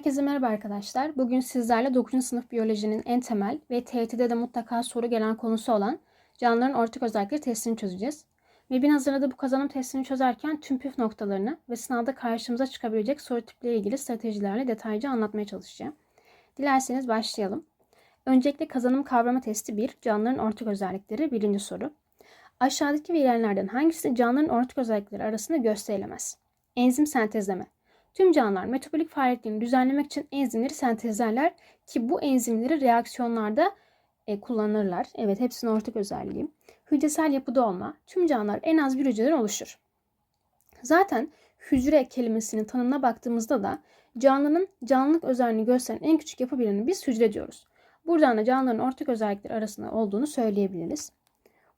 Herkese merhaba arkadaşlar. Bugün sizlerle 9. sınıf biyolojinin en temel ve TYT'de de mutlaka soru gelen konusu olan canlıların ortak özellikleri testini çözeceğiz. MEB'in hazırladığı bu kazanım testini çözerken tüm püf noktalarını ve sınavda karşımıza çıkabilecek soru tipleriyle ilgili stratejilerle detaylıca anlatmaya çalışacağım. Dilerseniz başlayalım. Öncelikle kazanım kavrama testi 1, canlıların ortak özellikleri birinci soru. Aşağıdaki verilenlerden hangisi canlıların ortak özellikleri arasında gösterilemez? Enzim sentezleme. Tüm canlılar metabolik faaliyetlerini düzenlemek için enzimleri sentezlerler ki bu enzimleri reaksiyonlarda e, kullanırlar. Evet hepsinin ortak özelliği. Hücresel yapıda olma. Tüm canlılar en az bir hücreden oluşur. Zaten hücre kelimesinin tanımına baktığımızda da canlının canlılık özelliğini gösteren en küçük yapı birimini biz hücre diyoruz. Buradan da canlıların ortak özellikleri arasında olduğunu söyleyebiliriz.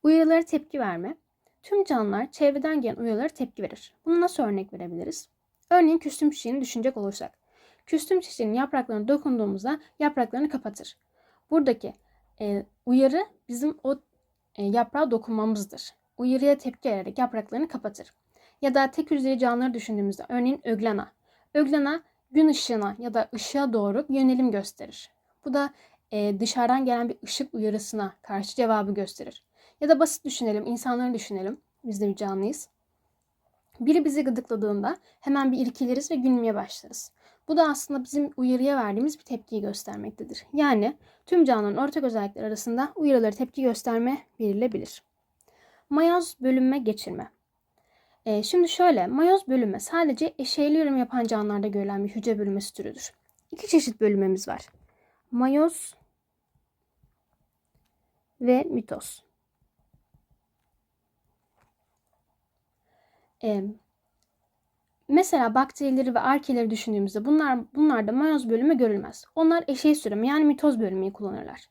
Uyarılara tepki verme. Tüm canlılar çevreden gelen uyarılara tepki verir. Bunu nasıl örnek verebiliriz? Örneğin küstüm çiçeğini düşünecek olursak. Küstüm çiçeğinin yapraklarına dokunduğumuzda yapraklarını kapatır. Buradaki e, uyarı bizim o e, yaprağa dokunmamızdır. Uyarıya tepki vererek yapraklarını kapatır. Ya da tek hücreli canlıları düşündüğümüzde örneğin öglena. Öglena gün ışığına ya da ışığa doğru yönelim gösterir. Bu da e, dışarıdan gelen bir ışık uyarısına karşı cevabı gösterir. Ya da basit düşünelim, insanları düşünelim. Biz de bir canlıyız. Biri bizi gıdıkladığında hemen bir irkiliriz ve gülmeye başlarız. Bu da aslında bizim uyarıya verdiğimiz bir tepkiyi göstermektedir. Yani tüm canlıların ortak özellikleri arasında uyarıları tepki gösterme verilebilir. Mayoz bölünme geçirme. Ee, şimdi şöyle, mayoz bölünme sadece eşeyli üreme yapan canlılarda görülen bir hücre bölünmesi türüdür. İki çeşit bölünmemiz var. Mayoz ve mitoz. Ee, mesela bakterileri ve arkeleri düşündüğümüzde bunlar bunlarda mayoz bölümü görülmez. Onlar eşey süremi yani mitoz bölümünü kullanırlar.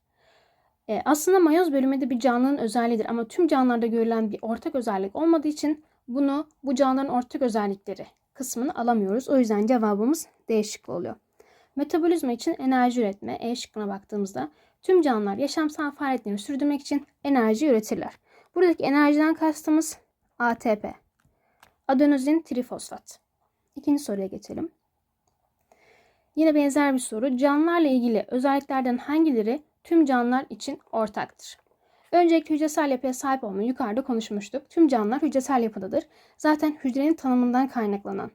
Ee, aslında mayoz bölümü de bir canlının özelliğidir ama tüm canlılarda görülen bir ortak özellik olmadığı için bunu bu canlıların ortak özellikleri kısmını alamıyoruz. O yüzden cevabımız D şıkkı oluyor. Metabolizma için enerji üretme E şıkkına baktığımızda tüm canlılar yaşamsal faaliyetlerini sürdürmek için enerji üretirler. Buradaki enerjiden kastımız ATP. Adenozin trifosfat. İkinci soruya geçelim. Yine benzer bir soru. Canlılarla ilgili özelliklerden hangileri tüm canlılar için ortaktır? Öncelikle hücresel yapıya sahip olmayı yukarıda konuşmuştuk. Tüm canlılar hücresel yapıdadır. Zaten hücrenin tanımından kaynaklanan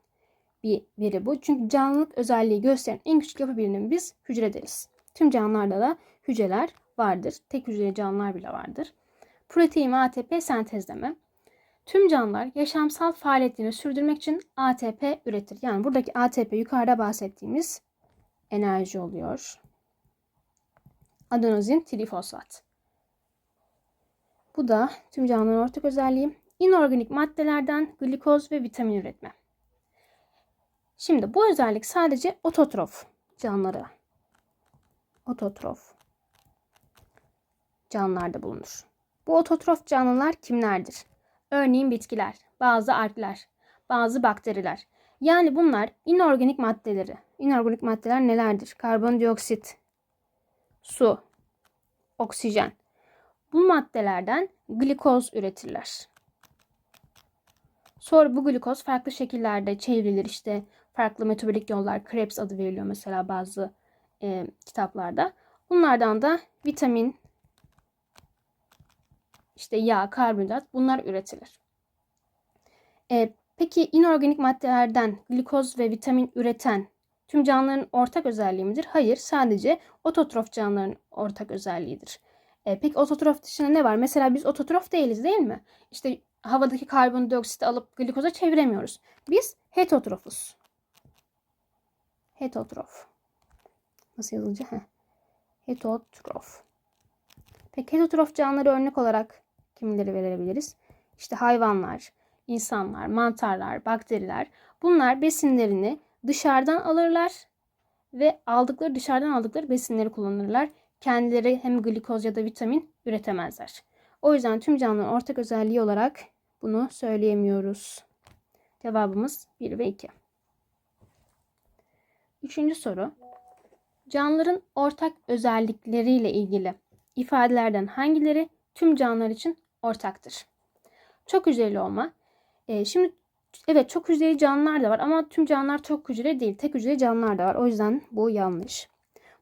bir veri bu. Çünkü canlılık özelliği gösteren en küçük yapı birimini biz hücre deriz. Tüm canlılarda da hücreler vardır. Tek hücreli canlılar bile vardır. Protein ATP sentezleme. Tüm canlılar yaşamsal faaliyetlerini sürdürmek için ATP üretir. Yani buradaki ATP yukarıda bahsettiğimiz enerji oluyor. Adenozin trifosfat. Bu da tüm canlıların ortak özelliği. İnorganik maddelerden glikoz ve vitamin üretme. Şimdi bu özellik sadece ototrof canlılara. Ototrof canlılarda bulunur. Bu ototrof canlılar kimlerdir? Örneğin bitkiler, bazı algler, bazı bakteriler. Yani bunlar inorganik maddeleri. İnorganik maddeler nelerdir? Karbondioksit, su, oksijen. Bu maddelerden glikoz üretirler. Sonra bu glikoz farklı şekillerde çevrilir. İşte farklı metabolik yollar, Krebs adı veriliyor mesela bazı e, kitaplarda. Bunlardan da vitamin, işte yağ, karbonhidrat bunlar üretilir. E, peki inorganik maddelerden glikoz ve vitamin üreten tüm canlıların ortak özelliği midir? Hayır, sadece ototrof canlıların ortak özelliğidir. E, peki ototrof dışında ne var? Mesela biz ototrof değiliz değil mi? İşte havadaki karbondioksiti alıp glikoza çeviremiyoruz. Biz heterotrofuz. Heterotrof. Nasıl yazılacak? Heh. Heterotrof. Peki heterotrof canlıları örnek olarak kimleri verebiliriz? İşte hayvanlar, insanlar, mantarlar, bakteriler bunlar besinlerini dışarıdan alırlar ve aldıkları dışarıdan aldıkları besinleri kullanırlar. Kendileri hem glikoz ya da vitamin üretemezler. O yüzden tüm canlıların ortak özelliği olarak bunu söyleyemiyoruz. Cevabımız 1 ve 2. Üçüncü soru. Canlıların ortak özellikleriyle ilgili ifadelerden hangileri tüm canlılar için ortaktır? Çok hücreli olma. E, şimdi Evet çok hücreli canlılar da var ama tüm canlılar çok hücreli değil. Tek hücreli canlılar da var. O yüzden bu yanlış.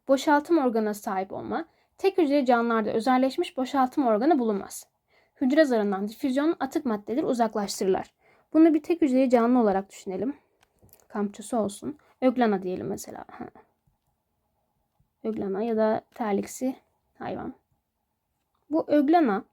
Boşaltım organına sahip olma. Tek hücreli canlılarda özelleşmiş boşaltım organı bulunmaz. Hücre zarından difüzyon atık maddeleri uzaklaştırırlar. Bunu bir tek hücreli canlı olarak düşünelim. Kamçısı olsun. Öglana diyelim mesela. Ha. Öglana ya da terliksi hayvan. Bu öglana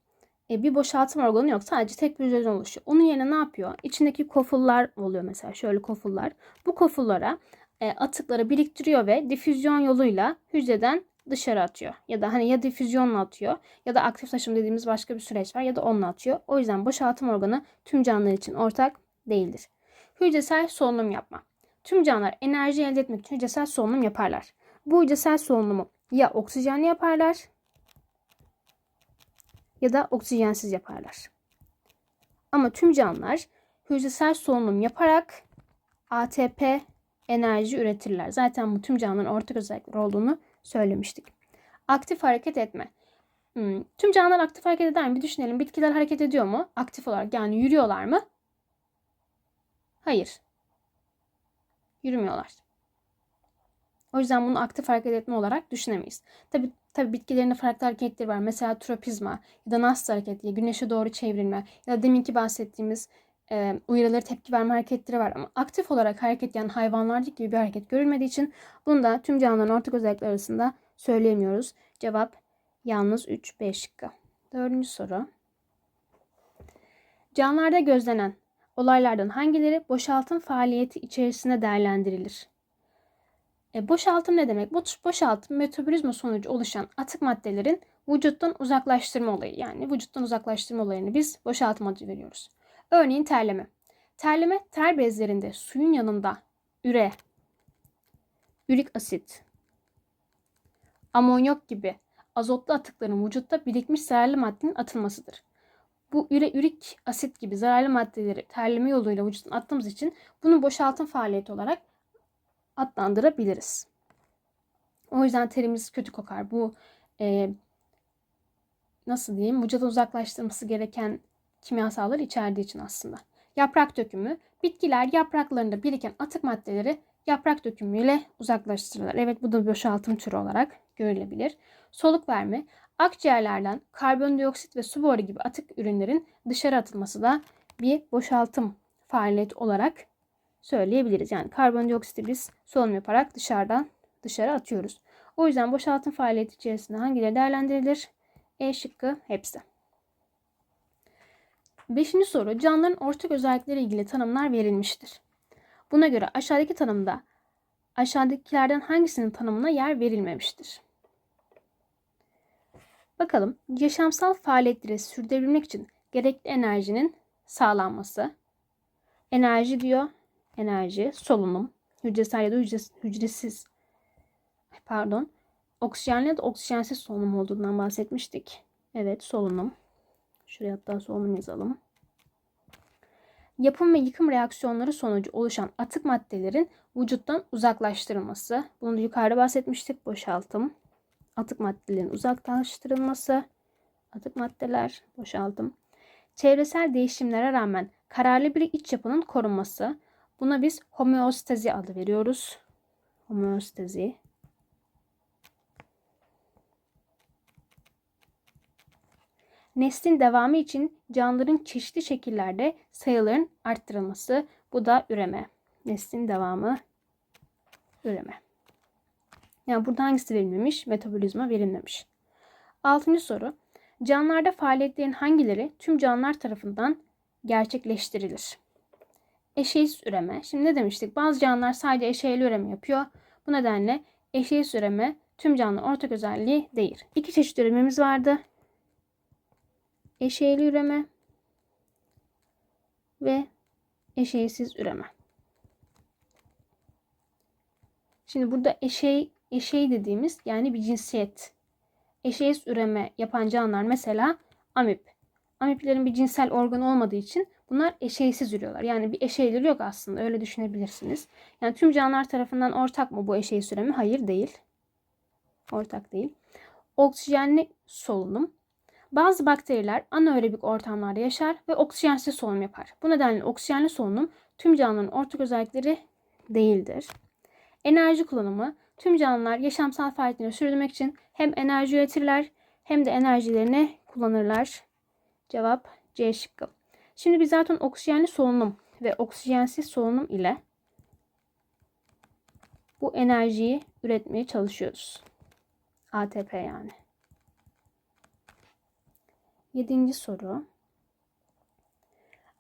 e, bir boşaltım organı yok. Sadece tek bir hücreden oluşuyor. Onun yerine ne yapıyor? İçindeki kofullar oluyor mesela. Şöyle kofullar. Bu kofullara e, atıkları biriktiriyor ve difüzyon yoluyla hücreden dışarı atıyor. Ya da hani ya difüzyonla atıyor ya da aktif taşım dediğimiz başka bir süreç var ya da onunla atıyor. O yüzden boşaltım organı tüm canlılar için ortak değildir. Hücresel solunum yapma. Tüm canlılar enerji elde etmek için hücresel solunum yaparlar. Bu hücresel solunumu ya oksijenli yaparlar ya da oksijensiz yaparlar. Ama tüm canlılar hücresel solunum yaparak ATP enerji üretirler. Zaten bu tüm canlıların ortak özellikleri olduğunu söylemiştik. Aktif hareket etme. Hmm. Tüm canlılar aktif hareket eder mi? Bir düşünelim. Bitkiler hareket ediyor mu? Aktif olarak yani yürüyorlar mı? Hayır. Yürümüyorlar. O yüzden bunu aktif hareket etme olarak düşünemeyiz. Tabi tabi bitkilerin de farklı hareketleri var. Mesela tropizma ya da nast hareketi ya güneşe doğru çevrilme ya da deminki bahsettiğimiz e, uyarıları tepki verme hareketleri var. Ama aktif olarak hareket eden hayvanlardaki gibi bir hareket görülmediği için bunu da tüm canlıların ortak özellikleri arasında söyleyemiyoruz. Cevap yalnız 3 B şıkkı. Dördüncü soru. Canlılarda gözlenen olaylardan hangileri boşaltım faaliyeti içerisinde değerlendirilir? E, boşaltım ne demek? Bu boşaltım metabolizma sonucu oluşan atık maddelerin vücuttan uzaklaştırma olayı. Yani vücuttan uzaklaştırma olayını biz boşaltım adı veriyoruz. Örneğin terleme. Terleme ter bezlerinde suyun yanında üre, ürik asit, amonyak gibi azotlu atıkların vücutta birikmiş zararlı maddenin atılmasıdır. Bu üre, ürik asit gibi zararlı maddeleri terleme yoluyla vücuttan attığımız için bunu boşaltım faaliyeti olarak adlandırabiliriz. O yüzden terimiz kötü kokar. Bu e, nasıl diyeyim vücuda uzaklaştırması gereken kimyasallar içerdiği için aslında. Yaprak dökümü. Bitkiler yapraklarında biriken atık maddeleri yaprak dökümüyle uzaklaştırırlar. Evet bu da boşaltım türü olarak görülebilir. Soluk verme. Akciğerlerden karbondioksit ve su boru gibi atık ürünlerin dışarı atılması da bir boşaltım faaliyeti olarak söyleyebiliriz. Yani karbondioksiti biz solunum yaparak dışarıdan dışarı atıyoruz. O yüzden boşaltım faaliyeti içerisinde hangileri değerlendirilir? E şıkkı hepsi. Beşinci soru canlıların ortak özellikleri ilgili tanımlar verilmiştir. Buna göre aşağıdaki tanımda aşağıdakilerden hangisinin tanımına yer verilmemiştir? Bakalım yaşamsal faaliyetleri sürdürebilmek için gerekli enerjinin sağlanması. Enerji diyor. Enerji, solunum, hücresel ya da hücresiz, hücresiz pardon. Oksijenli ya da oksijensiz solunum olduğundan bahsetmiştik. Evet solunum. Şuraya hatta solunum yazalım. Yapım ve yıkım reaksiyonları sonucu oluşan atık maddelerin vücuttan uzaklaştırılması. Bunu da yukarıda bahsetmiştik. Boşaltım. Atık maddelerin uzaklaştırılması. Atık maddeler, boşaltım. Çevresel değişimlere rağmen kararlı bir iç yapının korunması. Buna biz homeostazi adı veriyoruz. Homeostazi. Neslin devamı için canlıların çeşitli şekillerde sayıların arttırılması. Bu da üreme. Neslin devamı üreme. Yani burada hangisi verilmemiş? Metabolizma verilmemiş. Altıncı soru. Canlılarda faaliyetlerin hangileri tüm canlılar tarafından gerçekleştirilir? Eşeğsiz üreme. Şimdi ne demiştik? Bazı canlılar sadece eşeğli üreme yapıyor. Bu nedenle eşeğsiz üreme tüm canlı ortak özelliği değil. İki çeşit ürememiz vardı eşeğli üreme ve eşeğsiz üreme. Şimdi burada eşeğ, eşeği dediğimiz yani bir cinsiyet. Eşeğsiz üreme yapan canlılar mesela amip. Amiplerin bir cinsel organ olmadığı için bunlar eşeğsiz ürüyorlar. Yani bir eşeğleri yok aslında öyle düşünebilirsiniz. Yani tüm canlılar tarafından ortak mı bu eşeğsiz üreme? Hayır değil. Ortak değil. Oksijenli solunum Bazı bakteriler anaerobik ortamlarda yaşar ve oksijensiz solunum yapar. Bu nedenle oksijenli solunum tüm canlıların ortak özellikleri değildir. Enerji kullanımı tüm canlılar yaşamsal faaliyetlerini sürdürmek için hem enerji üretirler hem de enerjilerini kullanırlar. Cevap C şıkkı. Şimdi biz zaten oksijenli solunum ve oksijensiz solunum ile bu enerjiyi üretmeye çalışıyoruz. ATP yani. Yedinci soru.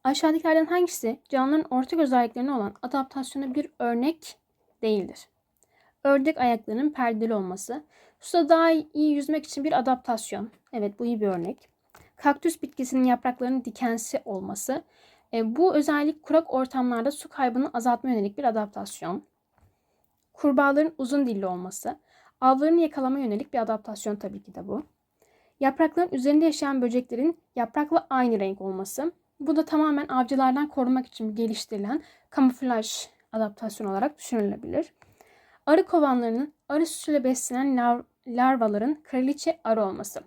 Aşağıdakilerden hangisi canlıların ortak özelliklerine olan adaptasyona bir örnek değildir? Ördek ayaklarının perdeli olması. Suda daha iyi yüzmek için bir adaptasyon. Evet bu iyi bir örnek. Kaktüs bitkisinin yapraklarının dikensi olması. E, bu özellik kurak ortamlarda su kaybını azaltma yönelik bir adaptasyon. Kurbağaların uzun dilli olması. Avlarını yakalama yönelik bir adaptasyon tabii ki de bu. Yaprakların üzerinde yaşayan böceklerin yaprakla aynı renk olması. Bu da tamamen avcılardan korumak için geliştirilen kamuflaj adaptasyon olarak düşünülebilir. Arı kovanlarının arı sütüyle beslenen lar larvaların kraliçe arı olması.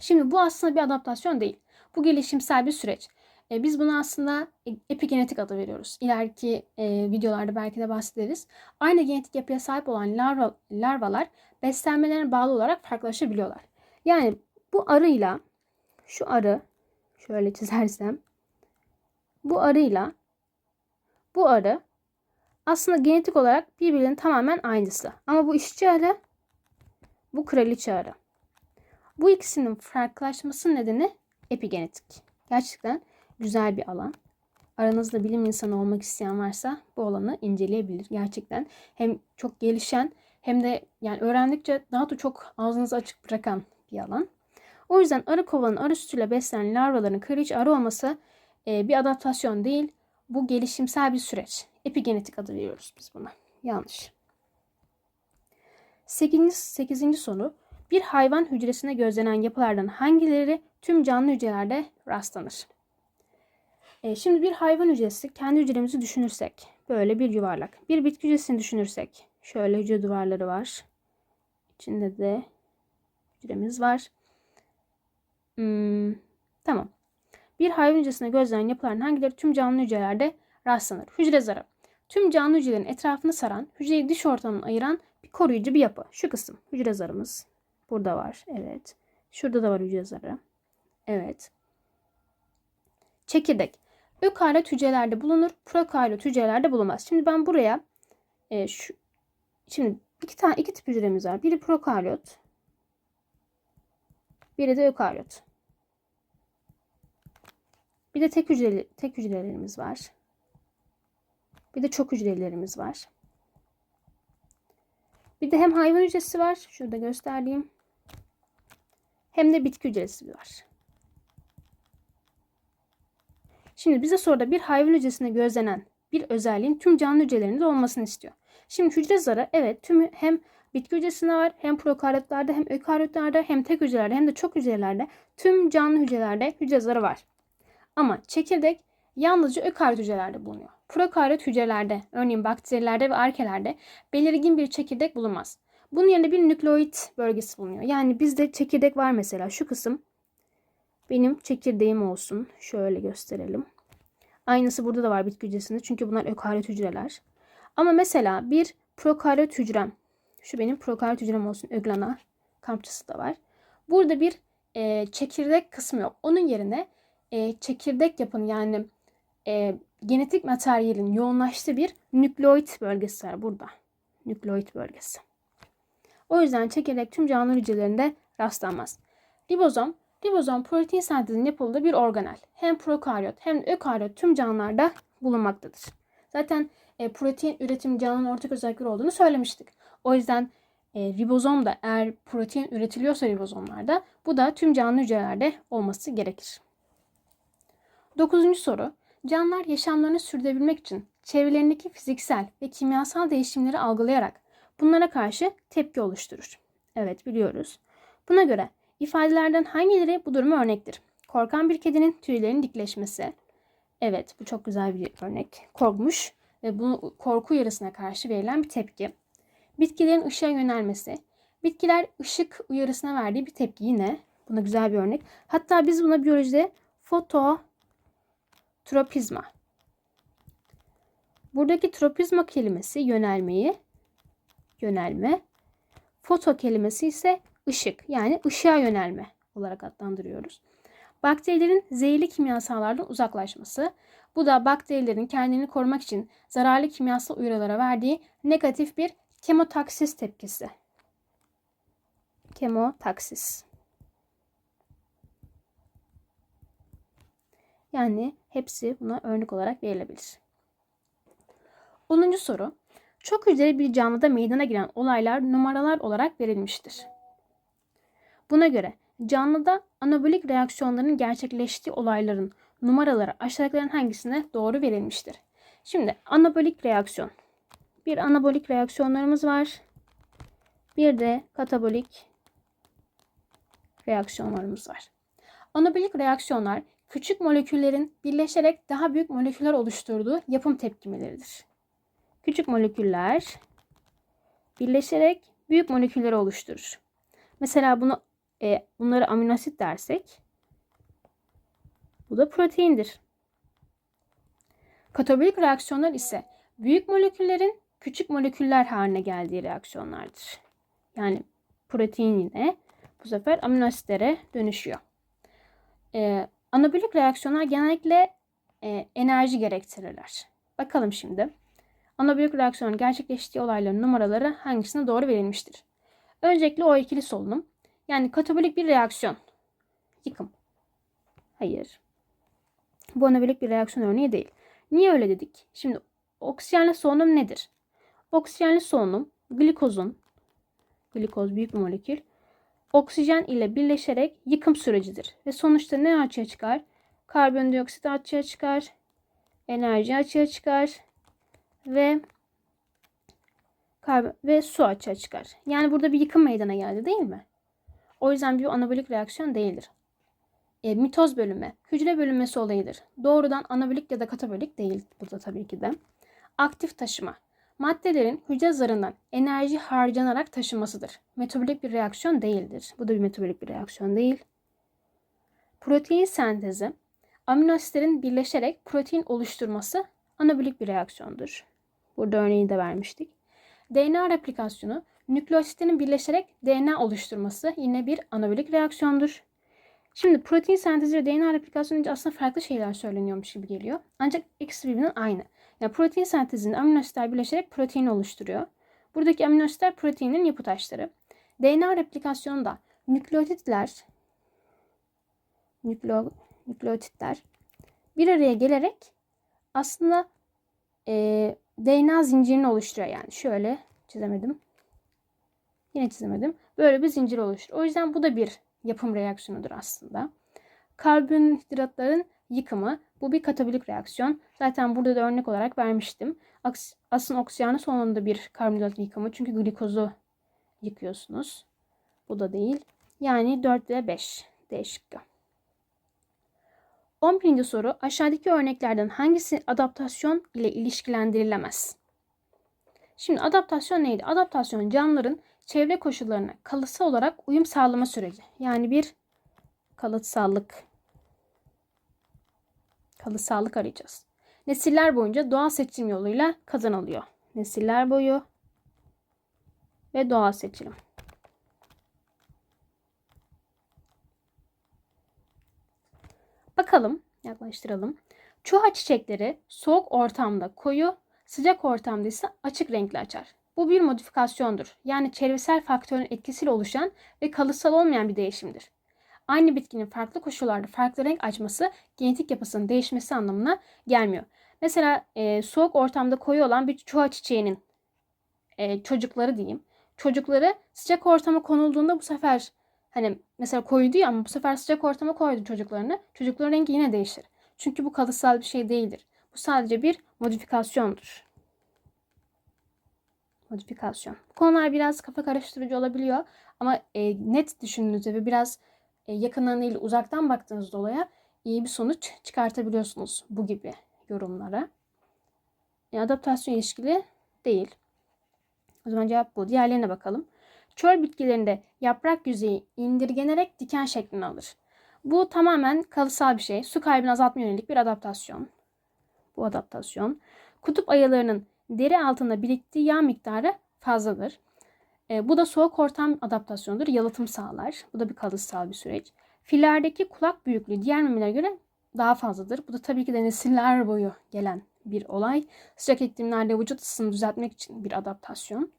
Şimdi bu aslında bir adaptasyon değil. Bu gelişimsel bir süreç. E, biz buna aslında epigenetik adı veriyoruz. İleriki e, videolarda belki de bahsederiz. Aynı genetik yapıya sahip olan larva, larvalar beslenmelerine bağlı olarak farklılaşabiliyorlar. Yani bu arıyla şu arı şöyle çizersem bu arıyla bu arı aslında genetik olarak birbirinin tamamen aynısı. Ama bu işçi arı bu kraliçe arı. Bu ikisinin farklılaşması nedeni epigenetik. Gerçekten güzel bir alan. Aranızda bilim insanı olmak isteyen varsa bu alanı inceleyebilir. Gerçekten hem çok gelişen hem de yani öğrendikçe daha da çok ağzınızı açık bırakan bir alan. O yüzden arı kovanın arı sütüyle beslenen larvaların kraliçe arı olması e, bir adaptasyon değil. Bu gelişimsel bir süreç. Epigenetik adı veriyoruz biz buna. Yanlış. 8. 8. soru. Bir hayvan hücresinde gözlenen yapılardan hangileri tüm canlı hücrelerde rastlanır? E, şimdi bir hayvan hücresi kendi hücremizi düşünürsek böyle bir yuvarlak. Bir bitki hücresini düşünürsek şöyle hücre duvarları var. İçinde de hücremiz var. Hmm, tamam. Bir hayvan hücresinde gözlenen yapıların hangileri tüm canlı hücrelerde rastlanır? Hücre zarı. Tüm canlı hücrelerin etrafını saran, hücreyi dış ortamdan ayıran bir koruyucu bir yapı. Şu kısım hücre zarımız. Burada var. Evet. Şurada da var hücre zarı. Evet. Çekirdek. Ökaryot hücrelerde bulunur. Prokaryot hücrelerde bulunmaz. Şimdi ben buraya e, şu şimdi iki tane iki tip hücremiz var. Biri prokaryot. Biri de ökaryot. Bir de tek hücreli tek hücrelerimiz var. Bir de çok hücrelerimiz var. Bir de hem hayvan hücresi var. Şurada gösterdiğim. Hem de bitki hücresi var. Şimdi bize soruda bir hayvan hücresinde gözlenen bir özelliğin tüm canlı hücrelerinde olmasını istiyor. Şimdi hücre zarı evet tüm hem bitki hücresinde var hem prokaryotlerde hem ökaryotlerde hem tek hücrelerde hem de çok hücrelerde tüm canlı hücrelerde hücre zarı var. Ama çekirdek yalnızca ökaryot hücrelerde bulunuyor. Prokaryot hücrelerde, örneğin bakterilerde ve arkelerde belirgin bir çekirdek bulunmaz. Bunun yerine bir nükleoid bölgesi bulunuyor. Yani bizde çekirdek var mesela şu kısım benim çekirdeğim olsun. Şöyle gösterelim. Aynısı burada da var bitki hücresinde. Çünkü bunlar ökaryot hücreler. Ama mesela bir prokaryot hücrem. Şu benim prokaryot hücrem olsun. Öglana kampçısı da var. Burada bir e, çekirdek kısmı yok. Onun yerine e, çekirdek yapın yani e, genetik materyalin yoğunlaştığı bir nükleoid bölgesi var burada. Nükleoid bölgesi. O yüzden çekirdek tüm canlı hücrelerinde rastlanmaz. Ribozom, ribozom protein sentezinin yapıldığı bir organel. Hem prokaryot hem de ökaryot tüm canlılarda bulunmaktadır. Zaten e, protein üretim canlının ortak özellikleri olduğunu söylemiştik. O yüzden e, ribozom da eğer protein üretiliyorsa ribozomlarda bu da tüm canlı hücrelerde olması gerekir. Dokuzuncu soru. Canlılar yaşamlarını sürdürebilmek için çevrelerindeki fiziksel ve kimyasal değişimleri algılayarak bunlara karşı tepki oluşturur. Evet biliyoruz. Buna göre ifadelerden hangileri bu duruma örnektir? Korkan bir kedinin tüylerinin dikleşmesi. Evet bu çok güzel bir örnek. Korkmuş ve bu korku uyarısına karşı verilen bir tepki. Bitkilerin ışığa yönelmesi. Bitkiler ışık uyarısına verdiği bir tepki yine Buna güzel bir örnek. Hatta biz buna biyolojide fototropizma. Buradaki tropizma kelimesi yönelmeyi, yönelme. Foto kelimesi ise ışık yani ışığa yönelme olarak adlandırıyoruz. Bakterilerin zehirli kimyasallardan uzaklaşması. Bu da bakterilerin kendini korumak için zararlı kimyasal uyarılara verdiği negatif bir kemotaksis tepkisi. Kemotaksis. Yani hepsi buna örnek olarak verilebilir. 10. soru. Çok hücreli bir canlıda meydana gelen olaylar numaralar olarak verilmiştir. Buna göre canlıda anabolik reaksiyonların gerçekleştiği olayların numaraları aşağıdakilerin hangisine doğru verilmiştir? Şimdi anabolik reaksiyon. Bir anabolik reaksiyonlarımız var. Bir de katabolik reaksiyonlarımız var. Anabolik reaksiyonlar küçük moleküllerin birleşerek daha büyük moleküller oluşturduğu yapım tepkimeleridir. Küçük moleküller birleşerek büyük molekülleri oluşturur. Mesela bunu e, bunları aminoasit dersek bu da proteindir. Katabolik reaksiyonlar ise büyük moleküllerin küçük moleküller haline geldiği reaksiyonlardır. Yani protein yine bu sefer aminoasitlere dönüşüyor. Ee, anabolik reaksiyonlar genellikle e, enerji gerektirirler. Bakalım şimdi. Anabolik reaksiyonun gerçekleştiği olayların numaraları hangisine doğru verilmiştir? Öncelikle o ikili solunum. Yani katabolik bir reaksiyon. Yıkım. Hayır. Bu anabolik bir reaksiyon örneği değil. Niye öyle dedik? Şimdi oksijenli solunum nedir? Oksijenli solunum glikozun, glikoz büyük bir molekül, oksijen ile birleşerek yıkım sürecidir. Ve sonuçta ne açığa çıkar? Karbondioksit açığa çıkar, enerji açığa çıkar ve karbon ve su açığa çıkar. Yani burada bir yıkım meydana geldi değil mi? O yüzden bir anabolik reaksiyon değildir. E, mitoz bölünme, hücre bölünmesi olayıdır. Doğrudan anabolik ya da katabolik değil bu da tabii ki de. Aktif taşıma. Maddelerin hücre zarından enerji harcanarak taşınmasıdır. Metabolik bir reaksiyon değildir. Bu da bir metabolik bir reaksiyon değil. Protein sentezi. Aminoasitlerin birleşerek protein oluşturması anabolik bir reaksiyondur. Burada örneğini de vermiştik. DNA replikasyonu nükleositlerin birleşerek DNA oluşturması yine bir anabolik reaksiyondur. Şimdi protein sentezi ve DNA replikasyonu önce aslında farklı şeyler söyleniyormuş gibi geliyor. Ancak ikisi birbirinin aynı. Yani protein sentezinde aminoasitler birleşerek protein oluşturuyor. Buradaki aminoasitler proteinin yapı taşları. DNA replikasyonunda nükleotitler nükleo, nükleotitler bir araya gelerek aslında e, DNA zincirini oluşturuyor. Yani şöyle çizemedim. Yine çizemedim. Böyle bir zincir oluşturuyor. O yüzden bu da bir yapım reaksiyonudur aslında. Karbonhidratların yıkımı bu bir katabolik reaksiyon. Zaten burada da örnek olarak vermiştim. Aslında oksijenin sonunda bir karbonhidrat yıkımı. Çünkü glikozu yıkıyorsunuz. Bu da değil. Yani 4 ve 5 D şıkkı. 11. soru aşağıdaki örneklerden hangisi adaptasyon ile ilişkilendirilemez? Şimdi adaptasyon neydi? Adaptasyon canlıların çevre koşullarına kalıtsal olarak uyum sağlama süreci. Yani bir kalıtsallık kalıtsallık arayacağız. Nesiller boyunca doğal seçim yoluyla kazanılıyor. Nesiller boyu ve doğal seçilim. Bakalım, yaklaştıralım. Çuha çiçekleri soğuk ortamda koyu, sıcak ortamda ise açık renkli açar. Bu bir modifikasyondur. Yani çevresel faktörün etkisiyle oluşan ve kalıtsal olmayan bir değişimdir. Aynı bitkinin farklı koşullarda farklı renk açması genetik yapısının değişmesi anlamına gelmiyor. Mesela e, soğuk ortamda koyu olan bir çuha çiçeğinin e, çocukları diyeyim. Çocukları sıcak ortama konulduğunda bu sefer hani mesela koydu ya ama bu sefer sıcak ortama koydu çocuklarını. Çocukların rengi yine değişir. Çünkü bu kalıtsal bir şey değildir. Bu sadece bir modifikasyondur modifikasyon. Bu konular biraz kafa karıştırıcı olabiliyor ama e, net düşündüğünüzde ve biraz e, yakından değil uzaktan baktığınız olaya iyi bir sonuç çıkartabiliyorsunuz bu gibi yorumlara. E, adaptasyon ilişkili değil. O zaman cevap bu. Diğerlerine bakalım. Çöl bitkilerinde yaprak yüzeyi indirgenerek diken şeklini alır. Bu tamamen kalıtsal bir şey. Su kaybını azaltma yönelik bir adaptasyon. Bu adaptasyon. Kutup ayılarının deri altında biriktiği yağ miktarı fazladır. E, bu da soğuk ortam adaptasyonudur. Yalıtım sağlar. Bu da bir kalıtsal bir süreç. Fillerdeki kulak büyüklüğü diğer memelere göre daha fazladır. Bu da tabii ki de nesiller boyu gelen bir olay. Sıcak iklimlerde vücut ısısını düzeltmek için bir adaptasyon.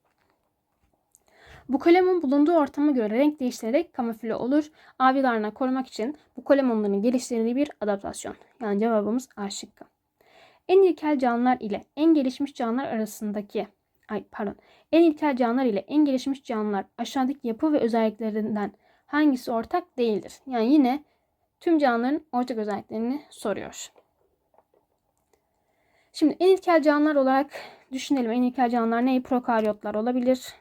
Bu kolemun bulunduğu ortama göre renk değiştirerek kamufle olur. Avilarına korumak için bu kolemonların geliştirdiği bir adaptasyon. Yani cevabımız A şıkkı. En ilkel canlılar ile en gelişmiş canlılar arasındaki ay pardon. En ilkel canlılar ile en gelişmiş canlılar aşağıdaki yapı ve özelliklerinden hangisi ortak değildir? Yani yine tüm canlıların ortak özelliklerini soruyor. Şimdi en ilkel canlılar olarak düşünelim. En ilkel canlılar ne? Prokaryotlar olabilir.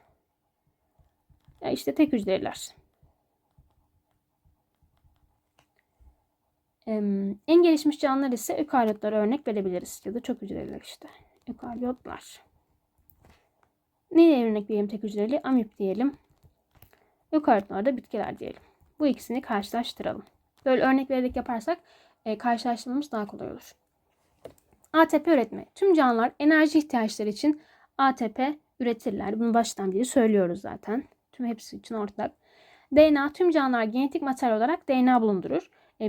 Ya işte tek hücreliler. En gelişmiş canlılar ise ökaryotlara örnek verebiliriz. Ya da çok hücreliler işte. Ökaryotlar. Neye örnek vereyim tek hücreli? Amip diyelim. Ökaryotlar da bitkiler diyelim. Bu ikisini karşılaştıralım. Böyle örnek vererek yaparsak e, karşılaştırmamız daha kolay olur. ATP üretme. Tüm canlılar enerji ihtiyaçları için ATP üretirler. Bunu baştan beri söylüyoruz zaten. Tüm hepsi için ortak. DNA tüm canlılar genetik materyal olarak DNA bulundurur. E,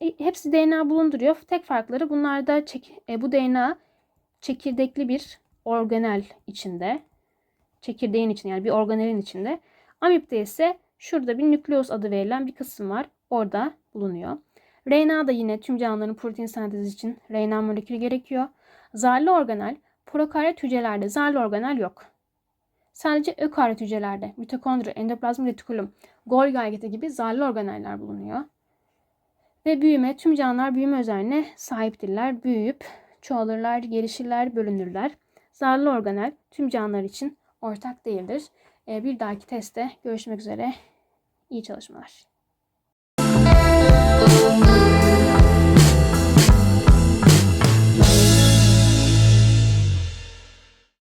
e hepsi DNA bulunduruyor. Tek farkları bunlarda çek, e, bu DNA çekirdekli bir organel içinde. Çekirdeğin içinde yani bir organelin içinde. Amipte ise şurada bir nükleus adı verilen bir kısım var. Orada bulunuyor. RNA da yine tüm canlıların protein sentezi için RNA molekülü gerekiyor. Zarlı organel prokaryot hücrelerde zarlı organel yok. Sadece ökaryot hücrelerde mitokondri, endoplazm retikulum, Golgi aygıtı gibi zarlı organeller bulunuyor. Ve büyüme, tüm canlılar büyüme özelliğine sahiptirler. Büyüyüp çoğalırlar, gelişirler, bölünürler. Zarlı organel tüm canlılar için ortak değildir. Bir dahaki testte görüşmek üzere. İyi çalışmalar.